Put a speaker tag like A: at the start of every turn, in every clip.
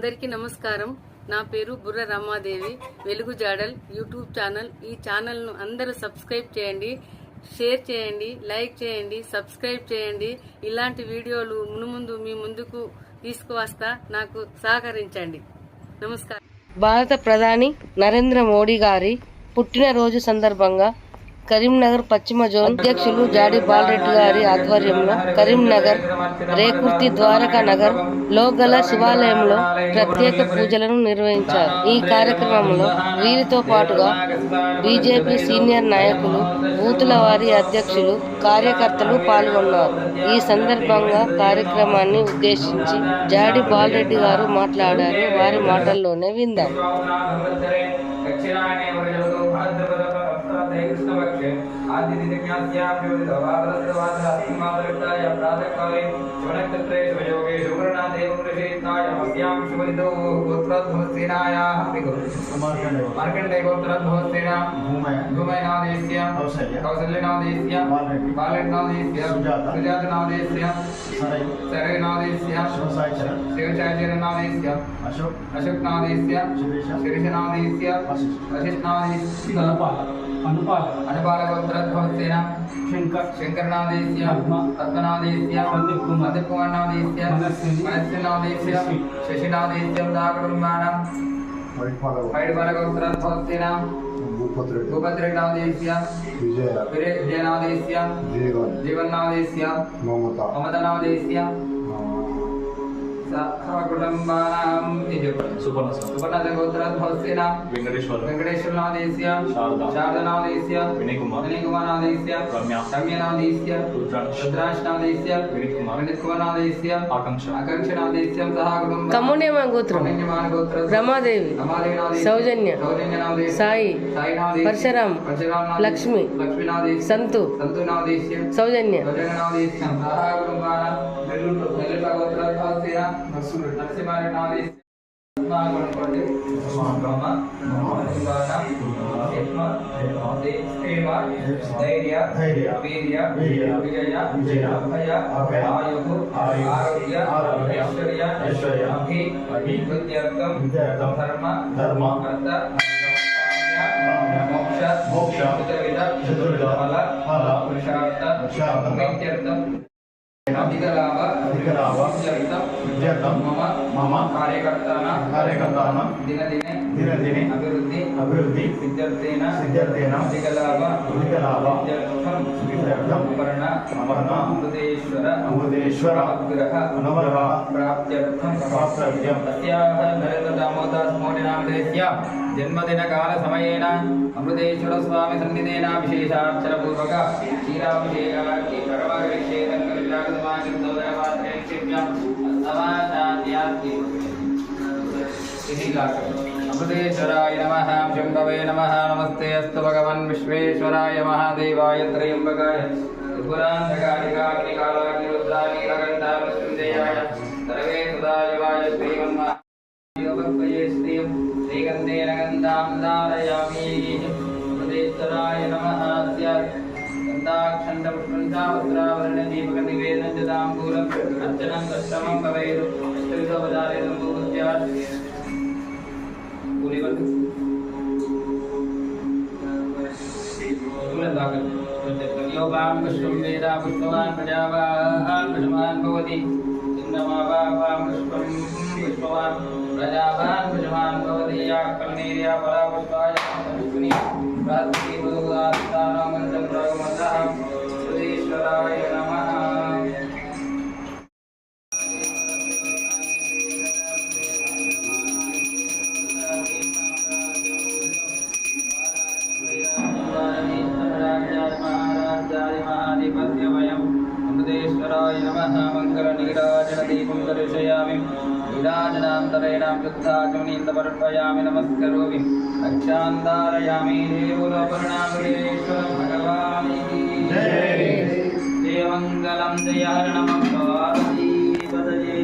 A: అందరికీ నమస్కారం. నా పేరు బుర్ర రమాదేవి. వెలుగు జాడల్ యూట్యూబ్ ఛానల్. ఈ ఛానల్ను అందరూ సబ్స్క్రైబ్ చేయండి షేర్ చేయండి లైక్ చేయండి సబ్స్క్రైబ్ చేయండి. ఇలాంటి వీడియోలు మునుముందు మీ ముందుకు తీసుకువస్తా నాకు సహకరించండి. నమస్కారం. భారత ప్రధాని నరేంద్ర మోడీ గారి పుట్టినరోజు సందర్భంగా కరీంనగర్ పశ్చిమ జోన్ అధ్యక్షులు జాడి బాలరెడ్డి గారి ఆధ్వర్యంలో కరీంనగర్ రేకుర్తి ద్వారకా నగర్లో గల శివాలయంలో ప్రత్యేక పూజలను నిర్వహించారు. ఈ కార్యక్రమంలో వీరితో పాటుగా బీజేపీ సీనియర్ నాయకులు బూతుల వారి అధ్యక్షులు కార్యకర్తలు పాల్గొన్నారు. ఈ సందర్భంగా కార్యక్రమాన్ని ఉద్దేశించి జాడి బాలరెడ్డి గారు మాట్లాడారు. వారి మాటల్లోనే విందాం.
B: దక్షిణాయనే कृष्णपक्षे आदिदिनज्ञास्याभ्योदितवादरस्तवादरात्मादरक्ताय नाम शिवनक्षत्रेषु योगेषु नाम कृषेताय अस्यां शिवरितो गोत्राद्भवसेनायाः पितुः मार्कण्डे गोत्राद्भवसेना भूमय भूमयनादेस्य कौशल्य
C: कौशल्यनादेस्य
B: बालकनादेस्य
C: सुजातनादेस्य
B: सरयनादेस्य
C: शिवचाचरनादेस्य
B: अशोकनादेस्य
C: शिरीषनादेस्य वशिष्ठनादेस्य
B: अनुपात
C: अनुपालगोत्रध्वंसेन
B: शङ्कर
C: शङ्करनादेस्य
B: पद्मनादेस्य मन्दिरकुमारनादेस्य मनस्यनादेस्य शशिनादेस्य उदाकुटुम्बानां पैडपालगोत्रध्वंसेन भूपत्रिकादेस्य विजयनादेस्य
D: जीवन्नादेस्य
B: ममतनादेस्य
D: వెంకటేశ్వర
B: వెంకటేశ్వరనాదేశ్య
D: శారద
B: శారదనాదేశ్య
D: వినయ్ కుమార్
B: వినయ్ కుమారనాదేశ్య
D: రమ్య
B: రమ్యనాదేశ్య
D: రుద్రాక్ష
B: రుద్రాక్షనాదేశ్య
D: వినీత్ కుమార్
B: వినీత్ కుమారనాదేశ్య
D: ఆకాంక్ష
B: ఆకాంక్షనాదేశ్యం సహా కుటుంబం
A: కమ్మునేమ గోత్రం రమాదేవి సౌజన్య సాయి పరశురామ్ లక్ష్మి సంతు సౌజన్య
B: భజనాదేశ్యం సహా కుటుంబానం నెల్లూరు నెల్లూరు గోత్రోద్భవసేన నరసింహారెడ్డి అనుకోండి బ్రహ్మ కుటుంబానం ధైర్య వీర్య విజయ అభయ ఆయువు ఆరోగ్య ఐశ్వర్య అభి విద్యార్థం ధర్మ
D: ధర్మ
B: అర్థ మోక్ష
D: మోక్ష
B: చతుర్విధ
D: చతుర్విధ
B: ఫల
D: ఫల
B: పురుషార్థ
D: పురుషార్థ
B: నిత్యర్థం అధిక లాభ
D: అధిక లాభ
B: విద్యార్థం
D: విద్యార్థం
B: మమ
D: మమ
B: కార్యకర్తాన
D: కార్యకర్తాన
B: దినదినే
D: దినదినే
B: అభివృద్ధి
D: అభివృద్ధి
B: విద్యార్థేన
D: సిద్ధార్థేన
B: అధిక లాభ
D: అధిక లాభ
B: విద్యార్థం
D: విద్యార్థం
B: అపర్ణ
D: అపర్ణ
B: అమృతేశ్వర
D: అమృతేశ్వర
B: అనుగ్రహ
D: అనుగ్రహ
B: ప్రాప్త్యర్థం
D: ప్రాప్త్యర్థం.
B: తస్యాహ నరేంద్ర దామోదర్ మోడీ నామధేయస్య జన్మదిన కాల సమయేన అమృతేశ్వర స్వామి సన్నిధేన విశేషార్చన పూర్వక अमृतेश्वराय नमः शम्भवे नमः नमस्ते अस्तु भगवन् विश्वेश्वराय महादेवाय त्र्यम्बकाय त्रिपुरान्धकालिकाग्निकालाग्निरुद्रानीलकण्ठामृत्युञ्जयाय सर्वे सुदायवाय श्रीमन्मः श्रीगन्धेन गन्धां धारयामि अमृतेश्वराय नमः स्यात् दीपकनिवेदनजदाम्बूलम् अर्चनं तत्समं भवेत् त्रिविधोपचारेण पूर्त्यात् पूरी बंद योगां विष्णुं वेदा पुष्पवान् प्रजावान् विषमान् भवति चन्द्रमावां पुष्पं पुष्पवान् प्रजावान् विषमान् भवति या कल्मीर्या परा पुष्पाय पुष्पिनी प्राप्ति मधुदास्तानो मन्दं प्रगमतः सुरेश्वराय अक्षान्तरेणां युद्धागमनीन्दपर्पयामि नमस्करोमि अक्षान्तारयामि देवो लोपर्णामुरेश्वरं भगवान् देवमङ्गलं जयहरणमं भवादीपदये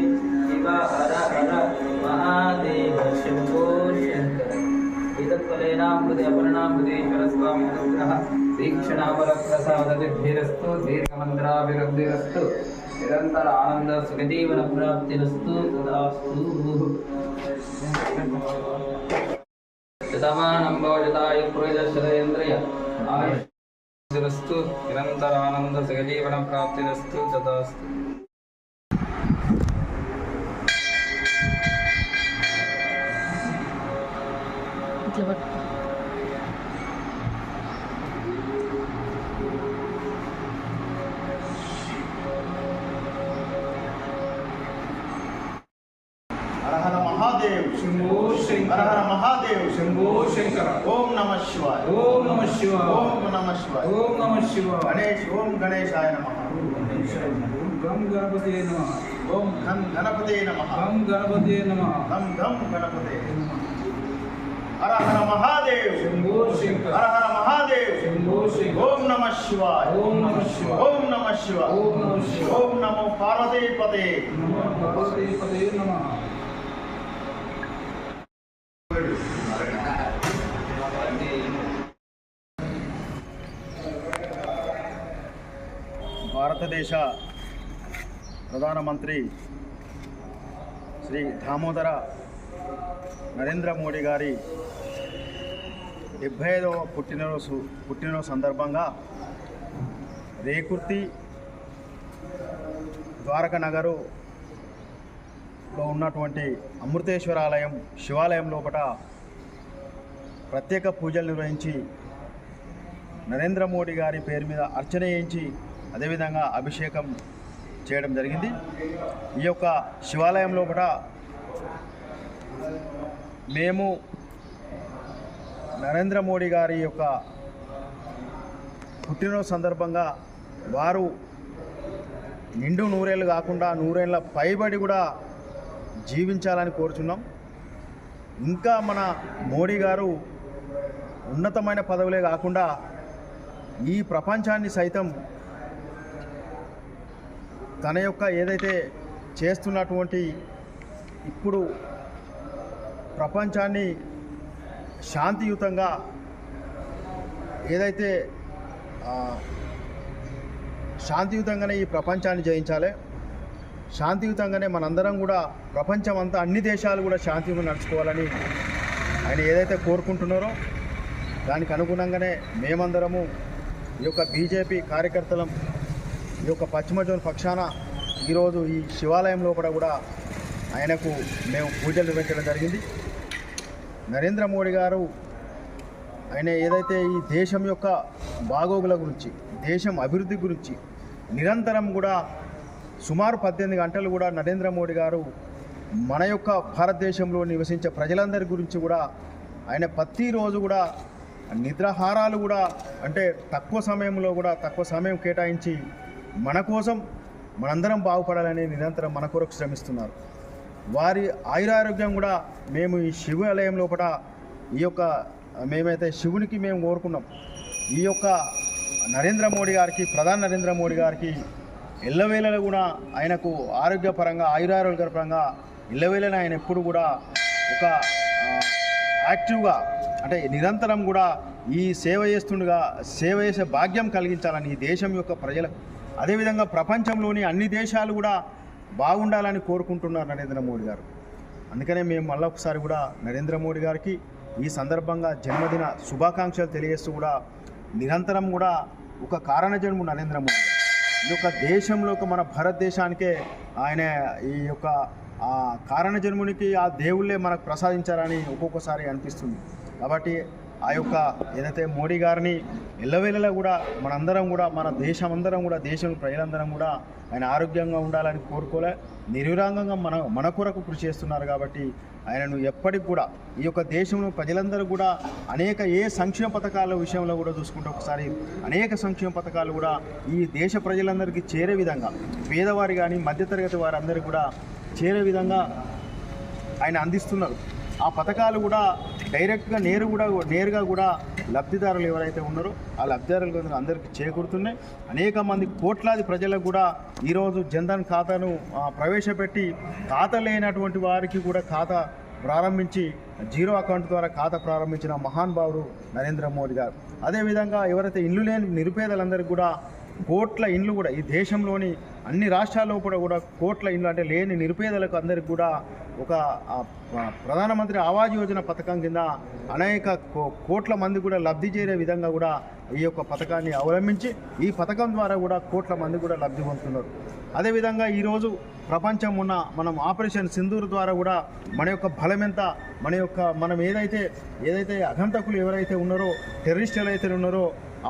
B: शिव हर हर महादेव शम्भो शङ्कर एतत्फलेनामृदयपर्णामृदेश्वरस्वामिनुग्रह वीक्षणावरप्रसादसिद्धिरस्तु दीर्घमन्त्राभिवृद्धिरस्तु ನಿರಂತರ ಆನಂದ ಸುಖದೇವನ ಪ್ರಾಪ್ತಿರಸ್ತು ತದಾಸ್ತು. ಶತಮಾನಂ ಭವಜತಾಯ ಪ್ರಯೋಜಶತಯಂತ್ರಯ ಆಯುಷ್ಯರಸ್ತು ನಿರಂತರ ಆನಂದ
A: ಸುಖಜೀವನ ಪ್ರಾಪ್ತಿರಸ್ತು
D: ತದಾಸ್ತು. ಇಟ್ಲ ಬಟ್
C: हर
D: हर
C: महादेव
D: शंभो शंकर
C: ओम नमः
D: शिवाय ओम नमः
C: शिवाय ओम नमः
D: शिवाय ओम नमः
C: शिवाय गणेश ओम
D: गणेशाय नमः ओम गम
C: गणपते नमः ओम गम
D: गणपते नमः गम गणपते
C: नमः गम गम
D: गणपते हर हर महादेव शंभो शंकर
C: हर हर
D: महादेव शंभो शंकर
C: ओम नमः
D: शिवाय ओम नमः
C: शिवाय ओम नमः
D: शिवाय ओम नमः
C: शिवाय ओम नमो
D: पार्वती पते नमो
C: पार्वती पते नमः
D: ఆంధ్రప్రదేశ ప్రధానమంత్రి శ్రీ దామోదర నరేంద్ర మోడీ గారి డెబ్భై ఐదవ పుట్టినరోజు పుట్టినరోజు సందర్భంగా రేకుర్తి ద్వారక నగరులో ఉన్నటువంటి అమృతేశ్వర ఆలయం శివాలయం లోపల ప్రత్యేక పూజలు నిర్వహించి నరేంద్ర మోడీ గారి పేరు మీద అర్చన చేయించి అదేవిధంగా అభిషేకం చేయడం జరిగింది. ఈ యొక్క శివాలయంలో కూడా మేము నరేంద్ర మోడీ గారి యొక్క పుట్టినరోజు సందర్భంగా వారు నిండు నూరేళ్ళు కాకుండా నూరేళ్ళ పైబడి కూడా జీవించాలని కోరుచున్నాం. ఇంకా మన మోడీ గారు ఉన్నతమైన పదవులే కాకుండా ఈ ప్రపంచాన్ని సైతం తన యొక్క ఏదైతే చేస్తున్నటువంటి ఇప్పుడు ప్రపంచాన్ని శాంతియుతంగా ఏదైతే శాంతియుతంగానే ఈ ప్రపంచాన్ని జయించాలి శాంతియుతంగానే మనందరం కూడా ప్రపంచం అంతా అన్ని దేశాలు కూడా శాంతియుతంగా నడుచుకోవాలని ఆయన ఏదైతే కోరుకుంటున్నారో దానికి అనుగుణంగానే మేమందరము ఈ యొక్క బీజేపీ కార్యకర్తలం ఈ యొక్క పశ్చిమజోన్ పక్షాన ఈరోజు ఈ శివాలయం లోపల కూడా ఆయనకు మేము పూజలు నిర్వహించడం జరిగింది. నరేంద్ర మోడీ గారు ఆయన ఏదైతే ఈ దేశం యొక్క బాగోగుల గురించి దేశం అభివృద్ధి గురించి నిరంతరం కూడా సుమారు పద్దెనిమిది గంటలు కూడా నరేంద్ర మోడీ గారు మన యొక్క భారతదేశంలో నివసించే ప్రజలందరి గురించి కూడా ఆయన ప్రతిరోజు కూడా నిద్రాహారాలు కూడా అంటే తక్కువ సమయంలో కూడా తక్కువ సమయం కేటాయించి మన కోసం మనందరం బాగుపడాలని నిరంతరం మన కొరకు శ్రమిస్తున్నారు. వారి ఆయురారోగ్యం కూడా మేము ఈ శివాలయం లోపల ఈ యొక్క మేమైతే శివునికి మేము కోరుకున్నాం. ఈ యొక్క నరేంద్ర మోడీ గారికి ప్రధాని నరేంద్ర మోడీ గారికి ఎల్లవేళలో కూడా ఆయనకు ఆరోగ్యపరంగా ఆయురారోగ్యపరంగా ఎల్లవేళలా ఆయన ఎప్పుడు కూడా ఒక యాక్టివ్గా అంటే నిరంతరం కూడా ఈ సేవ చేస్తుండగా సేవ చేసే భాగ్యం కలిగించాలని ఈ దేశం యొక్క ప్రజలకు. అదేవిధంగా ప్రపంచంలోని అన్ని దేశాలు కూడా బాగుండాలని కోరుకుంటున్నారు నరేంద్ర మోడీ గారు. అందుకనే మేము మళ్ళీ ఒకసారి కూడా నరేంద్ర మోడీ గారికి ఈ సందర్భంగా జన్మదిన శుభాకాంక్షలు తెలియజేస్తూ కూడా నిరంతరం కూడా ఒక కారణజన్ము నరేంద్ర మోడీ గారు. ఈ యొక్క దేశంలో మన భారతదేశానికే ఆయన ఈ యొక్క ఆ కారణ జన్మునికి ఆ దేవుళ్ళే మనకు ప్రసాదించారని ఒక్కొక్కసారి అనిపిస్తుంది. కాబట్టి ఆ యొక్క ఏదైతే మోడీ గారిని ఎల్లవేళలా కూడా మనందరం కూడా మన దేశం అందరం కూడా దేశం ప్రజలందరం కూడా ఆయన ఆరోగ్యంగా ఉండాలని కోరుకోలే. నిర్వీరాంగంగా మన మన కొరకు కృషి చేస్తున్నారు కాబట్టి ఆయనను ఎప్పటికి కూడా ఈ యొక్క దేశంలో ప్రజలందరూ కూడా అనేక ఏ సంక్షేమ పథకాల విషయంలో కూడా చూసుకుంటే ఒకసారి అనేక సంక్షేమ పథకాలు కూడా ఈ దేశ ప్రజలందరికీ చేరే విధంగా పేదవారి కానీ మధ్యతరగతి వారందరూ కూడా చేరే విధంగా ఆయన అందిస్తున్నారు. ఆ పథకాలు కూడా డైరెక్ట్గా నేరు కూడా నేరుగా కూడా లబ్ధిదారులు ఎవరైతే ఉన్నారో ఆ లబ్ధిదారులు అందరికీ చేకూరుతున్నాయి. అనేక మంది కోట్లాది ప్రజలకు కూడా ఈరోజు జన్ధన్ ఖాతాను ప్రవేశపెట్టి ఖాతా లేనటువంటి వారికి కూడా ఖాతా ప్రారంభించి జీరో అకౌంట్ ద్వారా ఖాతా ప్రారంభించిన మహానుభావుడు నరేంద్ర మోడీ గారు. అదేవిధంగా ఎవరైతే ఇల్లు లేని నిరుపేదలందరికీ కూడా కోట్ల ఇండ్లు కూడా ఈ దేశంలోని అన్ని రాష్ట్రాల్లో కూడా కూడా కోట్ల ఇండ్లు అంటే లేని నిరుపేదలకు అందరికి కూడా ఒక ప్రధానమంత్రి ఆవాజ్ యోజన పథకం కింద అనేక కో- కోట్ల మంది కూడా లబ్ధి చేరే విధంగా కూడా ఈ యొక్క పథకాన్ని అవలంబించి ఈ పథకం ద్వారా కూడా కోట్ల మంది కూడా లబ్ధి పొందుతున్నారు. అదేవిధంగా ఈరోజు ప్రపంచం ఉన్న మనం ఆపరేషన్ సింధూర్ ద్వారా కూడా మన యొక్క బలం ఎంత మన యొక్క మనం ఏదైతే ఏదైతే అగంతకులు ఎవరైతే ఉన్నారో టెర్రరిస్టులు అయితే ఉన్నారో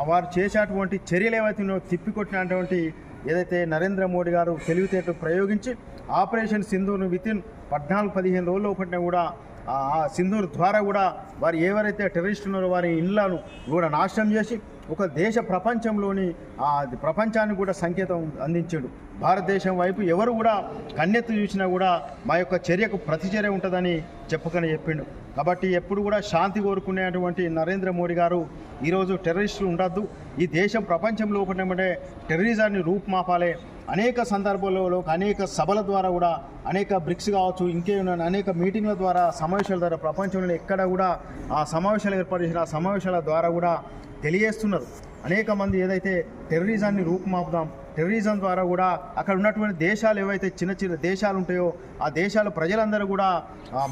D: వారు చేసేటువంటి చర్యలు ఏవైతే ఉన్నారో తిప్పికొట్టినటువంటి ఏదైతే నరేంద్ర మోడీ గారు తెలివితేటలు ప్రయోగించి ఆపరేషన్ సింధూర్ను వితిన్ పద్నాలుగు పదిహేను రోజుల ఒకటినే కూడా ఆ సింధూర్ ద్వారా కూడా వారు ఎవరైతే టెర్రరిస్ట్ ఉన్నారో వారి ఇళ్ళను కూడా నాశనం చేసి ఒక దేశ ప్రపంచంలోని ఆ ప్రపంచానికి కూడా సంకేతం అందించాడు. భారతదేశం వైపు ఎవరు కూడా కన్నెత్తి చూసినా కూడా మా యొక్క చర్యకు ప్రతిచర్య ఉంటుందని చెప్పుకొని చెప్పిండు. కాబట్టి ఎప్పుడు కూడా శాంతి కోరుకునేటువంటి నరేంద్ర మోడీ గారు ఈరోజు టెర్రరిస్టులు ఉండద్దు. ఈ దేశం ప్రపంచంలో ఒకటేమంటే టెర్రరిజాన్ని రూపుమాపాలే. అనేక సందర్భాలలో అనేక సభల ద్వారా కూడా అనేక బ్రిక్స్ కావచ్చు ఇంకేమైనా అనేక మీటింగ్ల ద్వారా సమావేశాల ద్వారా ప్రపంచంలో ఎక్కడ కూడా ఆ సమావేశాలు ఏర్పాటు చేసిన ఆ సమావేశాల ద్వారా కూడా తెలియజేస్తున్నారు. అనేక మంది ఏదైతే టెర్రరిజాన్ని రూపుమాపుదాం టెర్రరిజం ద్వారా కూడా అక్కడ ఉన్నటువంటి దేశాలు ఏవైతే చిన్న చిన్న దేశాలు ఉంటాయో ఆ దేశాల ప్రజలందరూ కూడా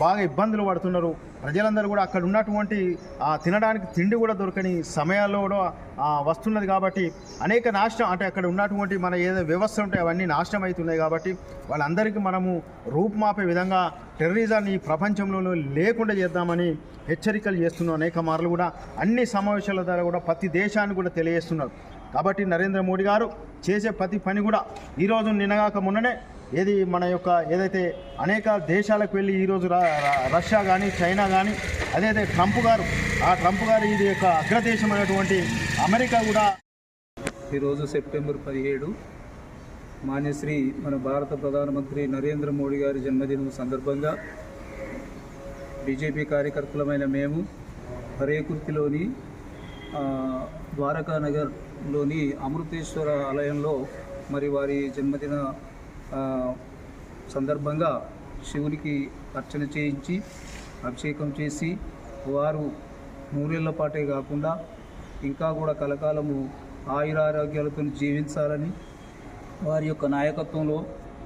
D: బాగా ఇబ్బందులు పడుతున్నారు. ప్రజలందరూ కూడా అక్కడ ఉన్నటువంటి తినడానికి తిండి కూడా దొరకని సమయాల్లో కూడా వస్తున్నది కాబట్టి అనేక నాశనం అంటే అక్కడ ఉన్నటువంటి మన ఏదో వ్యవస్థ ఉంటాయి అవన్నీ నాశనం అవుతున్నాయి కాబట్టి వాళ్ళందరికీ మనము రూపుమాపే విధంగా టెర్రరిజాన్ని ఈ ప్రపంచంలో లేకుండా చేద్దామని హెచ్చరికలు చేస్తున్నాం అనేక మార్లు కూడా అన్ని సమావేశాల ద్వారా కూడా ప్రతి దేశాన్ని కూడా తెలియజేస్తున్నారు. కాబట్టి నరేంద్ర మోడీ గారు చేసే ప్రతి పని కూడా ఈరోజు నినగాక మొన్ననే ఏది మన యొక్క ఏదైతే అనేక దేశాలకు వెళ్ళి ఈరోజు రష్యా కానీ చైనా కానీ అదైతే ట్రంప్ గారు ఆ ట్రంప్ గారు ఇది యొక్క అగ్రదేశమైనటువంటి అమెరికా కూడా
E: ఈరోజు సెప్టెంబర్ పదిహేడు మాన్యశ్రీ మన భారత ప్రధానమంత్రి నరేంద్ర మోడీ గారి జన్మదినం సందర్భంగా బీజేపీ కార్యకర్తలమైన మేము హరేకుర్తిలోని ద్వారకానగర్ లోని అమృతేశ్వర ఆలయంలో మరి వారి జన్మదిన సందర్భంగా శివునికి అర్చన చేయించి అభిషేకం చేసి వారు నూరేళ్ళ పాటే కాకుండా ఇంకా కూడా కలకాలము ఆయురారోగ్యాలతో జీవించాలని వారి యొక్క నాయకత్వంలో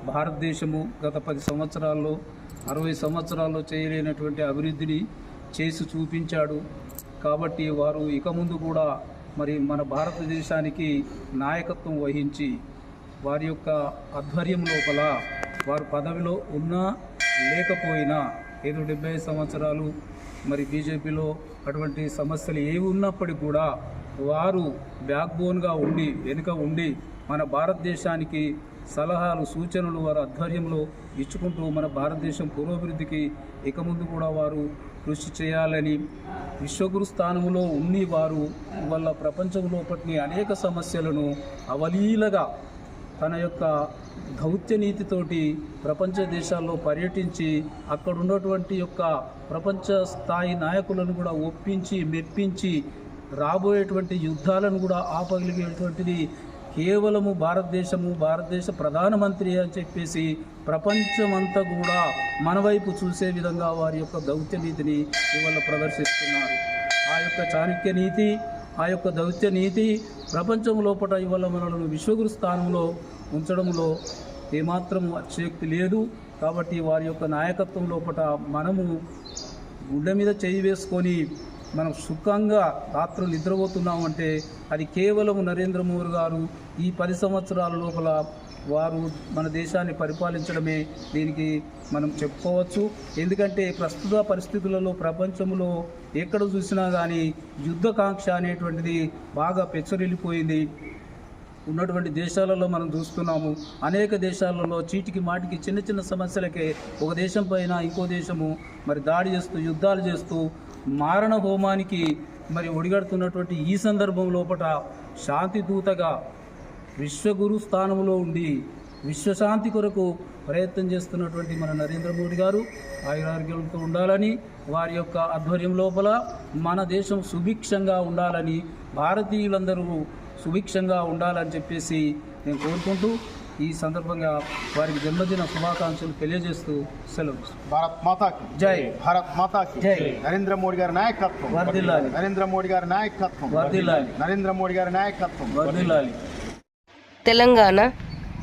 E: భారతదేశము గత పది సంవత్సరాల్లో అరవై సంవత్సరాల్లో చేయలేనటువంటి అభివృద్ధిని చేసి చూపించాడు. కాబట్టి వారు ఇక ముందు కూడా మరి మన భారతదేశానికి నాయకత్వం వహించి వారి యొక్క ఆధ్వర్యం లోపల వారు పదవిలో ఉన్నా లేకపోయినా ఏదో డెబ్బై సంవత్సరాలు మరి బీజేపీలో అటువంటి సమస్యలు ఏవి ఉన్నప్పటికీ కూడా వారు బ్యాక్ బోన్గా ఉండి వెనుక ఉండి మన భారతదేశానికి సలహాలు సూచనలు వారి ఆధ్వర్యంలో ఇచ్చుకుంటూ మన భారతదేశం పురోభివృద్ధికి ఇక ముందు కూడా వారు కృషి చేయాలని విశ్వగురు స్థానంలో ఉండి వారు వల్ల ప్రపంచం పట్టిన అనేక సమస్యలను అవలీలగా తన యొక్క దౌత్య నీతితోటి ప్రపంచ దేశాల్లో పర్యటించి అక్కడ ఉన్నటువంటి యొక్క ప్రపంచ స్థాయి నాయకులను కూడా ఒప్పించి మెప్పించి రాబోయేటువంటి యుద్ధాలను కూడా ఆపగలిగేటువంటిది కేవలము భారతదేశము భారతదేశ ప్రధానమంత్రి అని చెప్పేసి ప్రపంచమంతా కూడా మన వైపు చూసే విధంగా వారి యొక్క దౌత్య నీతిని ఇవాళ ప్రదర్శిస్తున్నారు. ఆ యొక్క చాణక్య నీతి ఆ యొక్క దౌత్య నీతి ప్రపంచం లోపల ఇవాళ మనలను విశ్వగురు స్థానంలో ఉంచడంలో ఏమాత్రం అతిశక్తి లేదు. కాబట్టి వారి యొక్క నాయకత్వం లోపల మనము గుండె మీద చేయి వేసుకొని మనం సుఖంగా రాత్రులు నిద్రపోతున్నాం అంటే అది కేవలం నరేంద్ర మోదీ గారు ఈ పది సంవత్సరాల లోపల వారు మన దేశాన్ని పరిపాలించడమే దీనికి మనం చెప్పుకోవచ్చు. ఎందుకంటే ప్రస్తుత పరిస్థితులలో ప్రపంచంలో ఎక్కడ చూసినా కానీ యుద్ధకాంక్ష అనేటువంటిది బాగా పెచ్చరిల్లిపోయింది. ఉన్నటువంటి దేశాలలో మనం చూస్తున్నాము. అనేక దేశాలలో చీటికి మాటికి చిన్న చిన్న సమస్యలకే ఒక దేశం పైన ఇంకో దేశము మరి దాడి చేస్తూ యుద్ధాలు చేస్తూ మారణ హోమానికి మరి ఒడిగడుతున్నటువంటి ఈ సందర్భం లోపల శాంతి దూతగా విశ్వగురు స్థానంలో ఉండి విశ్వశాంతి కొరకు ప్రయత్నం చేస్తున్నటువంటి మన నరేంద్ర మోడీ గారు ఆయురారోగ్యంతో ఉండాలని వారి యొక్క ఆధ్వర్యం లోపల మన దేశం సుభిక్షంగా ఉండాలని భారతీయులందరూ సుభిక్షంగా ఉండాలని చెప్పేసి నేను కోరుకుంటూ ఈ సందర్భంగా వారికి జన్మదిన శుభాకాంక్షలు తెలియజేస్తూ సెలవు
D: భారత్ మాతాకి
E: జై.
D: భారత్ మాతాకి
E: జై.
D: నరేంద్ర మోడీ గారి నాయకత్వం
E: వర్ధిల్లాలి.
D: నరేంద్ర మోడీ గారి నాయకత్వం
E: వర్ధిల్లాలి.
D: నరేంద్ర మోడీ గారి నాయకత్వం
E: వర్ధిల్లాలి
F: తెలంగాణ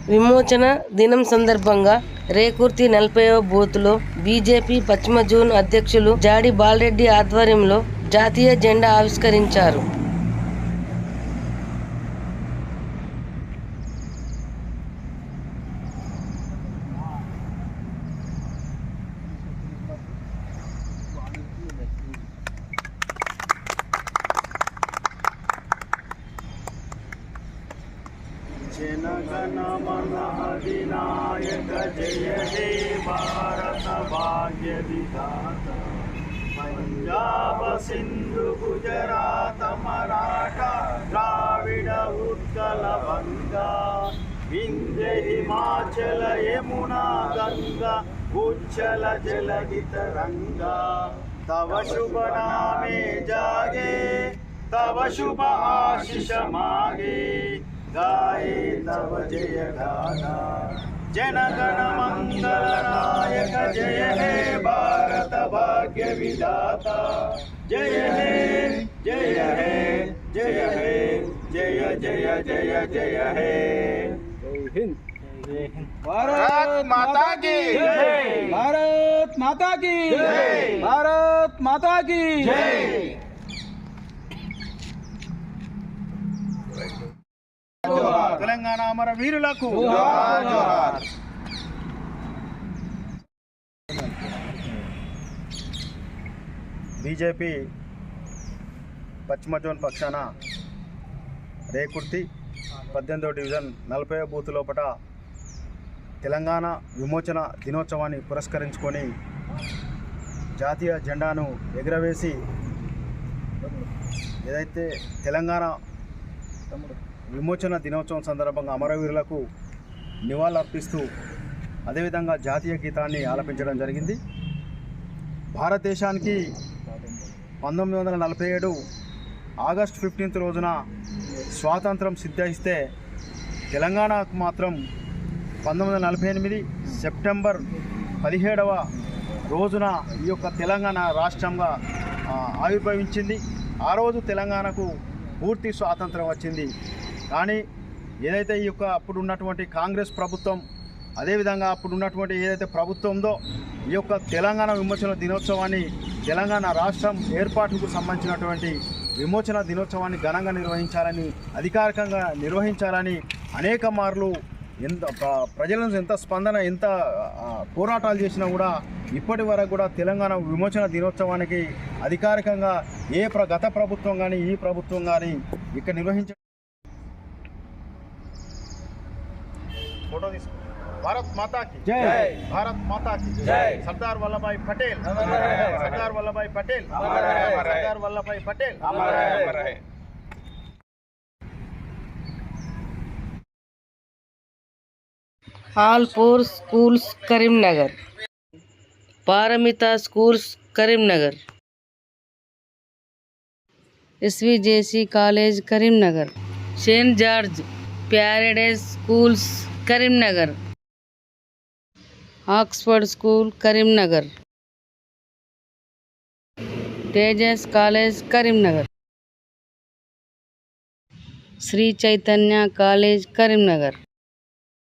F: విమోచన దినం సందర్భంగా రేకుర్తి నలభైవ బూత్లో బీజేపీ పశ్చిమ జూన్ అధ్యక్షులు జాడి బాలరెడ్డి ఆధ్వర్యంలో జాతీయ జెండా ఆవిష్కరించారు
D: उज्जल जलगित रंगा। तव शुभ नामे जागे, तव शुभ आशीष मागे। गाए तव जय गाना जन गण मंगल नायक, जय हे भारत भाग्य विधाता। जय हे जय हे जय हे, जय जय जय जय हे। हिंद।
E: భారత్
D: माता की जय
E: భారత్ మాతా కీ
D: జై.
E: భారత్ మాతా కీ
D: जय తెలంగాణ అమర వీరులకు
C: జోహార్, జోహార్.
D: బీజేపీ పశ్చిమ జోన్ పక్షాన రేకుర్తి పద్దెనిమిదవ డివిజన్ నలభై బూత్ లోపల తెలంగాణ విమోచన దినోత్సవాన్ని పురస్కరించుకొని జాతీయ జెండాను ఎగురవేసి ఏదైతే తెలంగాణ విమోచన దినోత్సవం సందర్భంగా అమరవీరులకు నివాళులర్పిస్తూ అదేవిధంగా జాతీయ గీతాన్ని ఆలపించడం జరిగింది. భారతదేశానికి పంతొమ్మిది వందల నలభై ఏడు ఆగస్ట్ ఫిఫ్టీన్త్ రోజున స్వాతంత్రం సిద్ధిస్తే తెలంగాణకు మాత్రం పంతొమ్మిది వందల నలభై ఎనిమిది సెప్టెంబర్ పదిహేడవ రోజున ఈ యొక్క తెలంగాణ రాష్ట్రంగా ఆవిర్భవించింది. ఆ రోజు తెలంగాణకు పూర్తి స్వాతంత్రం వచ్చింది. కానీ ఏదైతే ఈ యొక్క అప్పుడు ఉన్నటువంటి కాంగ్రెస్ ప్రభుత్వం అదేవిధంగా అప్పుడు ఉన్నటువంటి ఏదైతే ప్రభుత్వం ఉందో ఈ యొక్క తెలంగాణ విమోచన దినోత్సవాన్ని తెలంగాణ రాష్ట్రం ఏర్పాటుకు సంబంధించినటువంటి విమోచన దినోత్సవాన్ని ఘనంగా నిర్వహించాలని అధికారికంగా నిర్వహించాలని అనేక మార్లు ఎంత ప్ర- ప్రజల ఎంత స్పందన ఎంత పోరాటాలు చేసినా కూడా ఇప్పటి వరకు కూడా తెలంగాణ విమోచన దినోత్సవానికి అధికారికంగా ఏ ప్ర గత ప్రభుత్వం కానీ ఈ ప్రభుత్వం కానీ ఇక్కడ నిర్వహించ ఫోటో తీసుకో. భారత్ మాతా కి
E: జై.
D: భారత్ మాతా కి
C: జై. Sardar Vallabhbhai Patel.
D: Sardar Vallabhbhai Patel.
C: Sardar Vallabhbhai Patel. Halpur
F: schools Karimnagar. Paramita schools Karimnagar. SV JC college Karimnagar. Saint George Paradise schools Karimnagar. Oxford school Karimnagar. Tejas college Karimnagar. Shri Chaitanya college Karimnagar.